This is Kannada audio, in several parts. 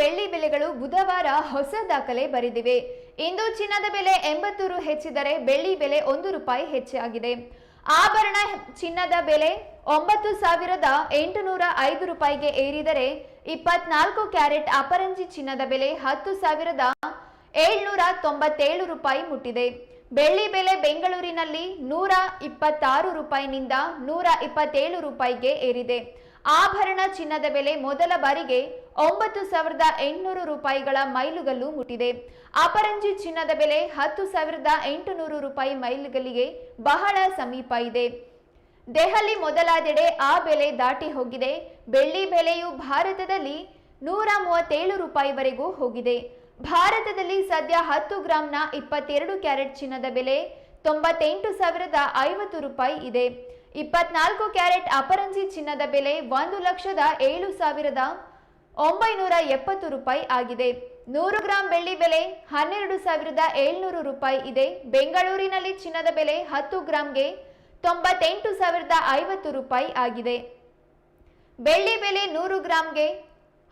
ಬೆಳ್ಳಿ ಬೆಲೆಗಳು ಬುಧವಾರ ಹೊಸ ದಾಖಲೆ ಬರೆದಿವೆ. ಇಂದು ಚಿನ್ನದ ಬೆಲೆ ಎಂಬತ್ತು ರು ಹೆಚ್ಚಿದರೆ ಬೆಳ್ಳಿ ಬೆಲೆ ಒಂದು ರೂಪಾಯಿ ಹೆಚ್ಚಾಗಿದೆ ಆಭರಣ ಚಿನ್ನದ ಬೆಲೆ ಒಂಬತ್ತು ಸಾವಿರದ ಎಂಟುನೂರ ಐದು ರೂಪಾಯಿಗೆ ಏರಿದರೆ ಇಪ್ಪತ್ನಾಲ್ಕು ಕ್ಯಾರೆಟ್ ಅಪರಂಜಿ ಚಿನ್ನದ ಬೆಲೆ ಹತ್ತು ಸಾವಿರದ ಏಳ್ನೂರ ತೊಂಬತ್ತೇಳು ರೂಪಾಯಿ ಮುಟ್ಟಿದೆ. ಬೆಳ್ಳಿ ಬೆಲೆ ಬೆಂಗಳೂರಿನಲ್ಲಿ ನೂರ ಇಪ್ಪತ್ತಾರು ರೂಪಾಯಿನಿಂದ ನೂರ ಇಪ್ಪತ್ತೇಳು ರೂಪಾಯಿಗೆ ಏರಿದೆ. ಆಭರಣ ಚಿನ್ನದ ಬೆಲೆ ಮೊದಲ ಬಾರಿಗೆ ಒಂಬತ್ತು ಸಾವಿರದ ಎಂಟುನೂರು ರೂಪಾಯಿಗಳ ಮೈಲುಗಲ್ಲು ಮುಟ್ಟಿದೆ. ಅಪರಂಜಿ ಚಿನ್ನದ ಬೆಲೆ ಹತ್ತು ಸಾವಿರದ ಎಂಟುನೂರು ರೂಪಾಯಿ ಮೈಲುಗಲ್ಲಿಗೆ ಬಹಳ ಸಮೀಪ ಇದೆ. ದೆಹಲಿ ಮೊದಲಾದೆಡೆ ಆ ಬೆಲೆ ದಾಟಿ ಹೋಗಿದೆ. ಬೆಳ್ಳಿ ಬೆಲೆಯು ಭಾರತದಲ್ಲಿ ನೂರ ಮೂವತ್ತೇಳು ರೂಪಾಯಿವರೆಗೂ ಹೋಗಿದೆ. ಭಾರತದಲ್ಲಿ ಸದ್ಯ ಹತ್ತು ಗ್ರಾಂನ ಇಪ್ಪತ್ತೆರಡು ಕ್ಯಾರೆಟ್ ಚಿನ್ನದ ಬೆಲೆ ತೊಂಬತ್ತೆಂಟು ಸಾವಿರದ ಐವತ್ತು ರೂಪಾಯಿ ಇದೆ. ಇಪ್ಪತ್ನಾಲ್ಕು ಕ್ಯಾರೆಟ್ ಅಪರಂಜಿ ಚಿನ್ನದ ಬೆಲೆ ಒಂದು ಲಕ್ಷದ ಏಳು ಸಾವಿರದ ಒಂಬೈನೂರ ಎಪ್ಪತ್ತು ರೂಪಾಯಿ ಆಗಿದೆ. ನೂರು ಗ್ರಾಂ ಬೆಳ್ಳಿ ಬೆಲೆ ಹನ್ನೆರಡು ಸಾವಿರದ ಏಳ್ನೂರು ರೂಪಾಯಿ ಇದೆ. ಬೆಂಗಳೂರಿನಲ್ಲಿ ಚಿನ್ನದ ಬೆಲೆ ಹತ್ತು ಗ್ರಾಂಗೆ ತೊಂಬತ್ತೆಂಟು ಸಾವಿರದ ಐವತ್ತು ರೂಪಾಯಿ ಆಗಿದೆ. ಬೆಳ್ಳಿ ಬೆಲೆ ನೂರು ಗ್ರಾಂಗೆ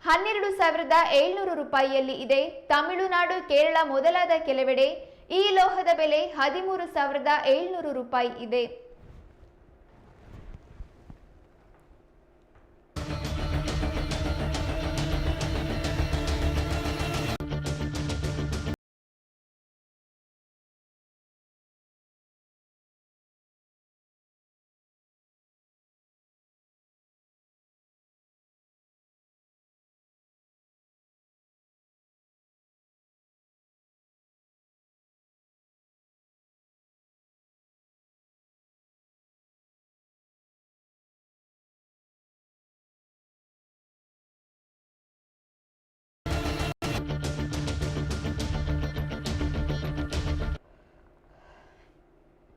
ಹನ್ನೆರಡು ಸಾವಿರದ ಏಳ್ನೂರು ರೂಪಾಯಿಯಲ್ಲಿ ಇದೆ. ತಮಿಳುನಾಡು, ಕೇರಳ ಮೊದಲಾದ ಕೆಲವೆಡೆ ಈ ಲೋಹದ ಬೆಲೆ ಹದಿಮೂರು ಸಾವಿರದ ಏಳ್ನೂರು ರೂಪಾಯಿ ಇದೆ.